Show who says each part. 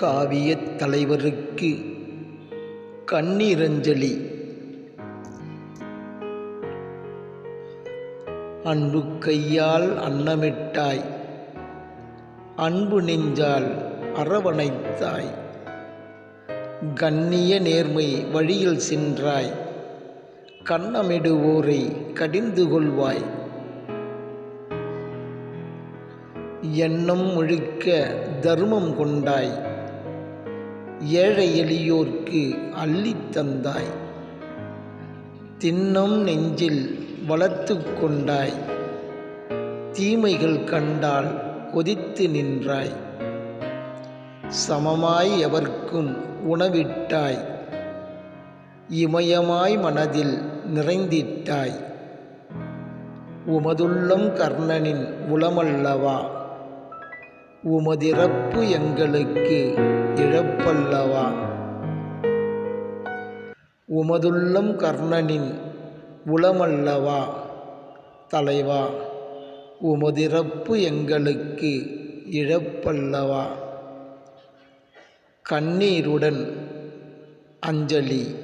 Speaker 1: காவியத் தலைவருக்கு கண்ணீரஞ்சலி. அன்பு கையால் அன்னமிட்டாய். அன்பு நெஞ்சால் அரவணைத்தாய். கண்ணிய நேர்மை வழியில் சென்றாய். கண்ணமிடுவோரை கடிந்து கொள்வாய். எண்ணம் முழுக்க தர்மம் கொண்டாய். ஏழை எளியோர்க்கு அள்ளித் தந்தாய். தின்னம் நெஞ்சில் வளர்த்து கொண்டாய். தீமைகள் கண்டால் கொதித்து நின்றாய். சமமாய் எவர்க்கும் உணவிட்டாய். இமயமாய் மனதில் நிறைந்திட்டாய். உமதுள்ளம் கர்ணனின் உளமல்லவா. உமதிறப்பு எங்களுக்கு இழப்பல்லவா? உமதுள்ளம் கர்ணனின் உளமல்லவா? தலைவா உமதிறப்பு எங்களுக்கு இழப்பல்லவா? கண்ணீருடன் அஞ்சலி